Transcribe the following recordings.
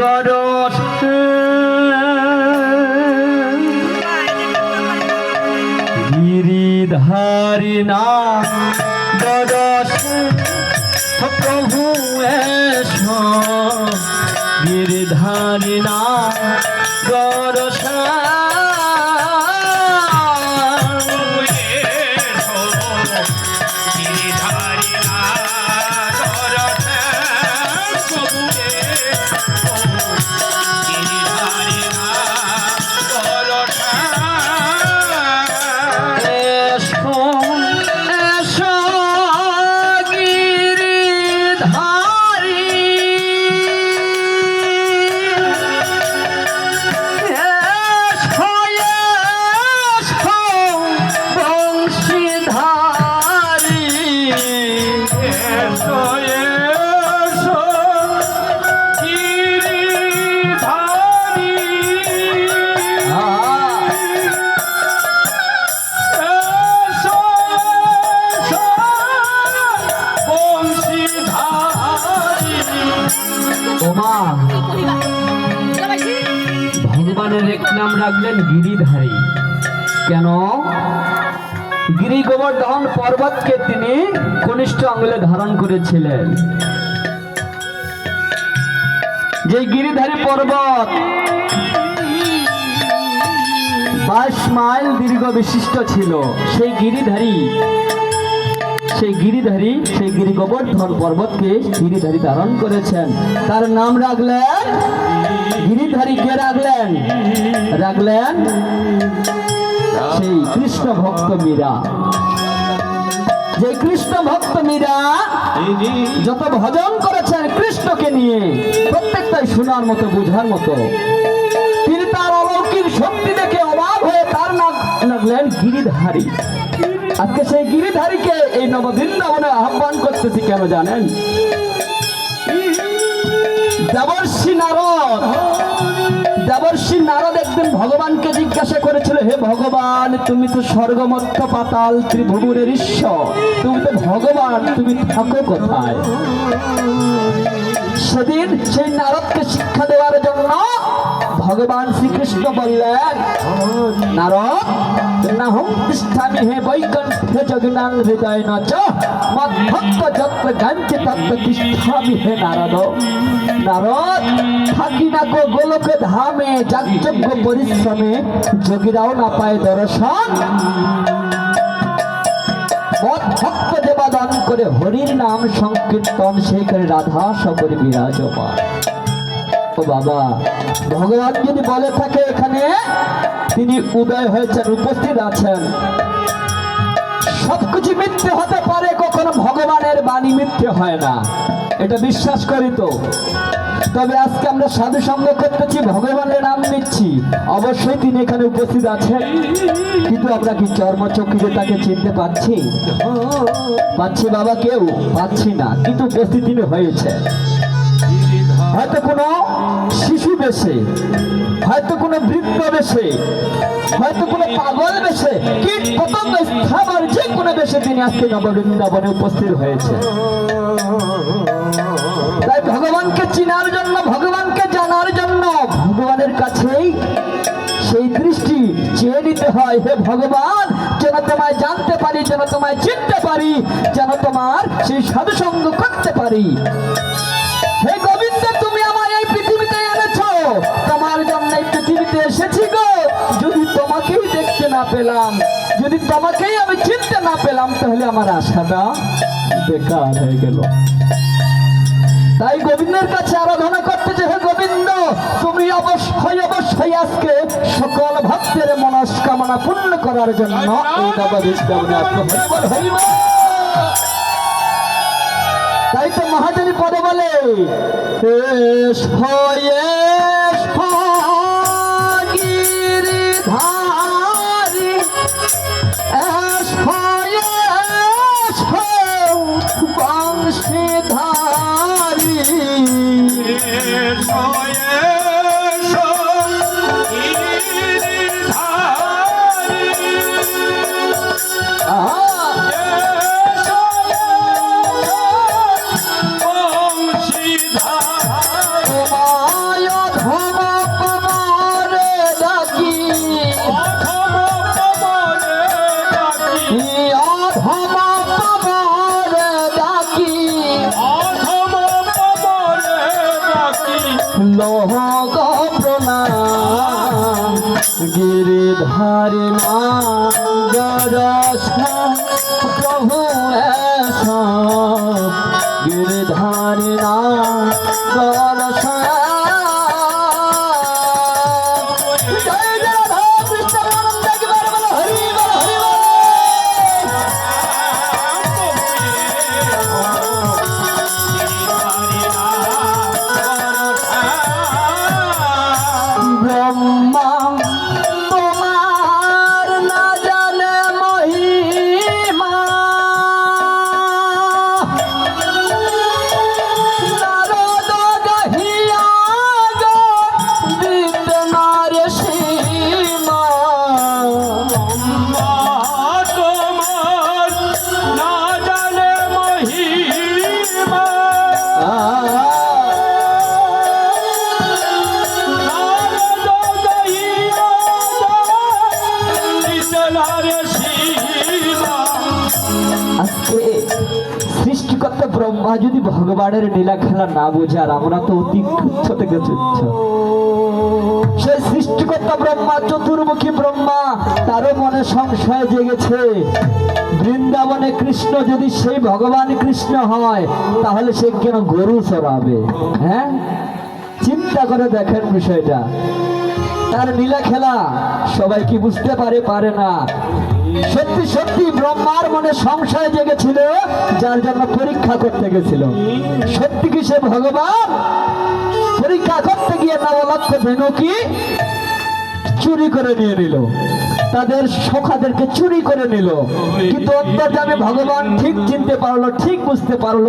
গরস গিরিধারী না ভগবানের এক নাম রাখলেন গিরিধারী। কেন? গিরি গোবর্ধন পর্বতকে তিনি কনিষ্ঠ আঙুলে ধারণ করেছিলেন। যে গিরিধারী পর্বত বাইশ মাইল দীর্ঘ বিশিষ্ট ছিল, সেই গিরিধারী সেই গিরিধারী, সেই গিরি গোবর্ধন পর্বতকে গিরিধারী ধারণ করেছেন। তার নাম রাখলেন গিরিধারী কে রাখলেন? রাখলেন সেই কৃষ্ণ ভক্ত মীরা। যে কৃষ্ণ ভক্ত মীরা যত ভজন করেছেন কৃষ্ণকে নিয়ে, প্রত্যেকটাই শোনার মতো, বুঝার মতো, তিনি তার অলৌকিক শক্তি দেখে অবাক হয়ে তার নাম রাখলেন গিরিধারী। আজকে সেই গিরিধারীকে এই নব বৃন্দাবনে আহ্বান করতেছি, কেন জানেন? দেবর্ষি নারদ। দেবর্ষি নারদ একদিন ভগবানকে জিজ্ঞাসা করেছিল, হে ভগবান, তুমি তো স্বর্গমত্ত পাতাল ত্রিভুবনের ঈশ্বর। তুমি তো ভগবান, তুমি থাকো কোথায়? সেদিন সেই নারদকে শিক্ষা দেওয়ার জন্য ভগবান শ্রীকৃষ্ণ বললেন, নারদ না হোম তিষ্ঠামি হে বৈকণ্ঠে জগনাং হৃদয় নচ মদ্ভক্ত যত্র গাঞ্চে তত্র তিষ্ঠামি হে নারদ। নারদ, থাকি না গো গোলকে ধামে, যাগযজ্ঞ পরিশ্রমে, যোগীরাও না পায় দর্শন। ভক্ত দেবাদান করে হরির নাম সংকীর্তন সেইখানে রাধা সকলে বিরাজমান। ও বাবা, ভগবান যদি বলে থাকে এখানে, তিনি উদয় হয়েছেন উপস্থিত আছেন। সবকিছু মিথ্যে হতে পারে, কখনো ভগবানের বাণী মিথ্যে হয় না। এটা বিশ্বাস করি তো। তবে আজকে আমরা সাধু সঙ্গ করতেছি, ভগবানের নাম নিচ্ছি। অবশ্যই তিনি এখানে উপস্থিত আছেন। কিন্তু আমরা কি চর্মচক্ষিতে তাকে চিনতে পাচ্ছি? পাচ্ছি বাবা কেউ, পাচ্ছি না। কিন্তু উপস্থিত তিনি হয়েছে। হয়তো কোনো বেশে, হয়তো কোনো বৃদ্ধ বেশে, হয়তো কোনো পাগল বেশে কীট পতঙ্গ যে কোনো বেশে তিনি আজকে নববৃন্দাবনে উপস্থিত হয়েছে। তাই ভগবানকে চিনার জন্য, ভগবানকে জানার জন্য ভগবানের কাছেই সেই দৃষ্টি চেয়ে নিতে হয়, হে ভগবান, যেন তোমায় জানতে পারি, যেন তোমায় চিনতে পারি, যেন তোমার সেই সাধুসঙ্গ করতে পারি। পেলাম। যদি তোমাকেই আমি চিনতে না পেলাম, তাহলে আমার আশাটা বেকার হয়ে গেল। তাই গোবিন্দের কাছে আরাধনা করতে যে হে গোবিন্দ, তুমি অবশ্যই অবশ্যই আজকে সকল ভক্তের মনস্কামনা পূর্ণ করার জন্য তাই তো মহাজনী পদে বলে গিরিধারী আহা লোহ প্রণাম। গিরিধারী মা প্রভু এসো গিরিধারী না আজকে সৃষ্টিকর্তা ব্রহ্মা যদি ভগবানের লীলা খেলা না বোঝে আর আমরা তো অতি তুচ্ছ থেকে তুচ্ছ। সেই সৃষ্টিকর্তা ব্রহ্মা, চতুর্মুখী ব্রহ্মা, তারও মনে সংশয় জেগেছে। বৃন্দাবনে কৃষ্ণ যদি সেই ভগবান কৃষ্ণ হয়, তাহলে সে কেন গরু চড়াবে? হ্যাঁ? চিন্তা করে দেখেন বিষয়টা। তার নীলা খেলা সবাই কি বুঝতে পারে পারে না। সত্যি সত্যি, ব্রহ্মার মনে সংশয় জেগেছিল, যার জন্য পরীক্ষা করতে গেছিল। সত্যি কি সে ভগবান? পরীক্ষা করতে গিয়ে নবলক্ষ ধেনু কি? চুরি করে নিয়ে নিল। তাদের সখাদেরকে চুরি করে নিল। কিন্তু অন্তর্জামে ভগবান ঠিক চিনতে পারল, ঠিক বুঝতে পারল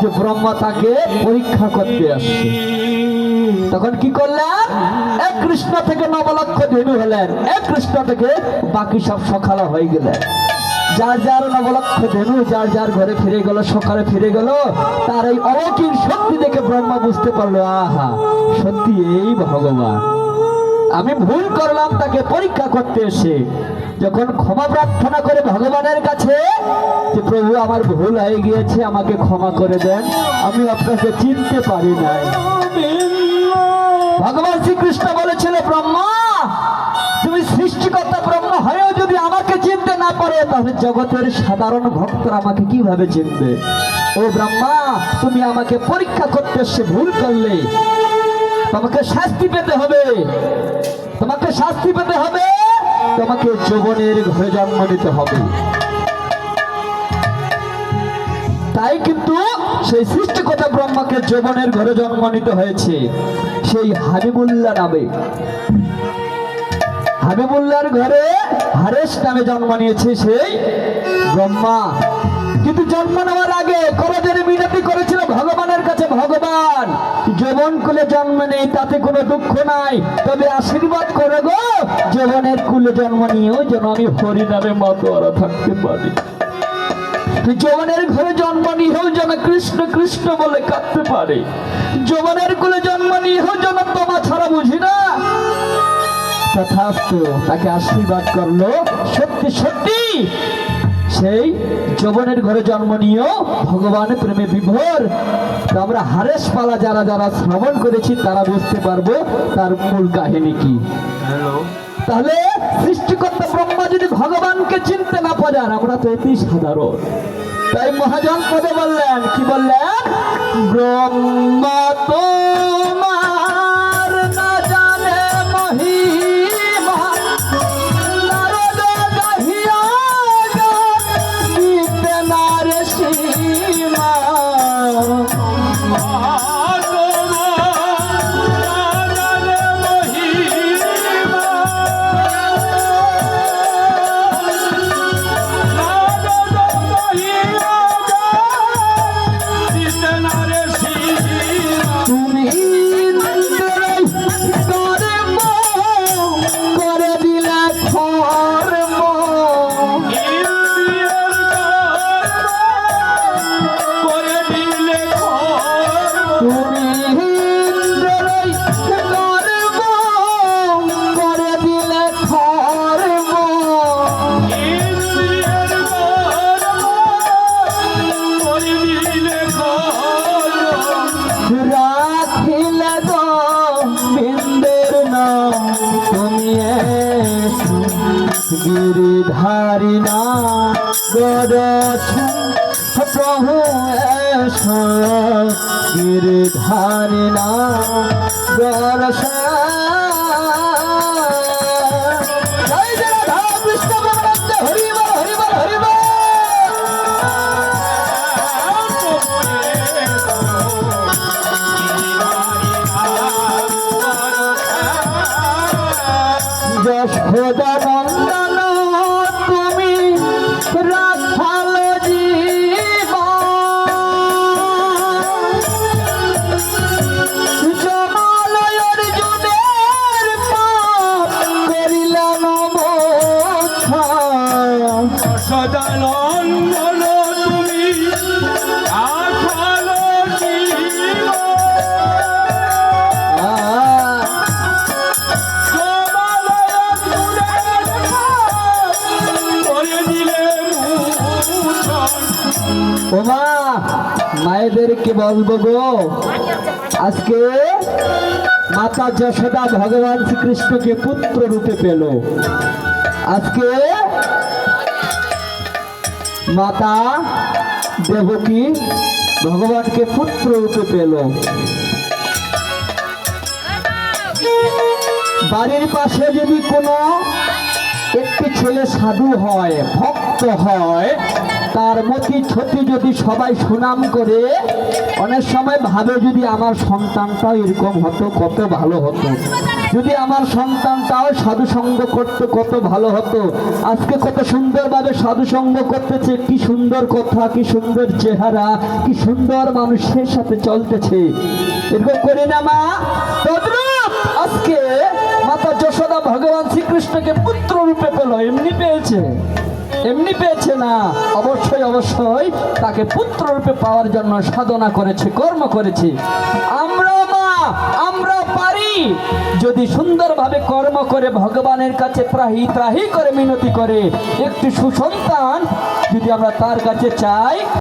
যে ব্রহ্মা তাকে পরীক্ষা করতে আসছে। তখন কি করলেন? এক কৃষ্ণ থেকে নবলক্ষ ধেনু হলেন। এক কৃষ্ণ থেকে বাকি সব সকালা হয়ে গেলেন যার যার নবলক্ষ ধেনু, যার যার ঘরে ফিরে গেল, সকালে ফিরে গেল, তার এই অলৌকিক শক্তি দেখে ব্রহ্মা বুঝতে পারল, আহা, সত্যি এই ভগবান। আমি ভুল করলাম তাকে পরীক্ষা করতে এসে। যখন ক্ষমা প্রার্থনা করে ভগবানের কাছে, যে প্রভু, আমার ভুল হয়ে গিয়েছে, আমাকে ক্ষমা করে দেন। আমি আপনাকে চিনতে পারি নাই। ভগবান শ্রীকৃষ্ণ বলেছিল, ব্রহ্মা, তুমি সৃষ্টিকর্তা ব্রহ্মা হয়েও যদি আমাকে চিনতে না পারো, তাহলে জগতের সাধারণ ভক্তরা আমাকে কীভাবে চিনবে? ও ব্রহ্মা, তুমি আমাকে পরীক্ষা করতে এসে ভুল করলে। তোমাকে শাস্তি পেতে হবে। তোমাকে শাস্তি পেতে হবে। তোমাকে যৌবনের ঘরে জন্ম নিতে হবে। তাই কিন্তু সেই সৃষ্টিকতা ব্রহ্মাকে যৌবনের ঘরে জন্ম নিতে হয়েছে। সেই হাবিবুল্লাহ নামে। হাবিবুল্লাহর ঘরে হারেস নামে জন্ম নিয়েছে সেই ব্রহ্মা। কিন্তু জন্ম নেওয়ার আগে করদের মিনতি করেছিল ভগবানের কাছে, ভগবান, যৌবন কুলে জন্ম নেই, তাতে কোনো দুঃখ নাই। তবে আশীর্বাদ করে গো, যৌবনের কুলে জন্ম নিয়েও যেন আমি হরিনামে মতোয়ারা থাকতে পারি। যৌবনের ঘরে জন্ম নিয়েও যেন কৃষ্ণ কৃষ্ণ বলে কাঁদতে পারে। যৌবনের কুলে জন্ম নিয়েও যেন তোমা ছাড়া বুঝি না। তথাস্তু তাকে আশীর্বাদ করল। সত্যি সত্যি সেই যৌবনের ঘরে জন্ম নিয়েও ভগবানের প্রেমে বিভোর। আমরা হারেস পালা যারা যারা শ্রবণ করেছি তারা বুঝতে পারব তার মূল কাহিনী কি। তাহলে সৃষ্টিকর্তা ব্রহ্মা যদি ভগবানকে চিনতে না পারেন আমরা তো অতি সাধারণ তাই মহাজন পদে বললেন কি বললেন? ব্রহ্মা গিরিধারি না প্রভু গিরিধারি না গড় সদানন্দন তুমি ওমা মায়েদেরকে বলব গো? আজকে মাতা যশোদা ভগবান শ্রীকৃষ্ণকে পুত্র রূপে পেল। আজকে মাতা দেবকী ভগবানকে পুত্র রূপে পেল। বাড়ির পাশে যদি কোনো একটি ছেলে সাধু হয়, ভক্ত হয় তার মতি ছতি যদি সবাই সুনাম করে, অনেক সময় ভাবে যদি আমার সন্তানটাও এরকম হতো, কত ভালো হতো। যদি আমার সন্তানটাও সাধু সঙ্গ করতো কত ভালো হতো। আজকে কত সুন্দরভাবে সাধুসঙ্গ করতেছে, কি সুন্দর কথা, কি সুন্দর চেহারা, কি সুন্দর মানুষের সাথে চলতেছে। এরকম করে না, মা? আজকে মাতা যশোদা ভগবান শ্রীকৃষ্ণকে পুত্র রূপে পেল এমনি পেয়েছে। এমনি পেয়েছে না। অবশ্যই অবশ্যই তাকে পুত্র রূপে পাওয়ার জন্য সাধনা করেছে, কর্ম করেছে। আমরা মা আমরা পারি। যদি সুন্দরভাবে কর্ম করে ভগবানের কাছে ত্রাহি ত্রাহি করে মিনতি করে, একটি সুসন্তান যদি আমরা তার কাছে চাই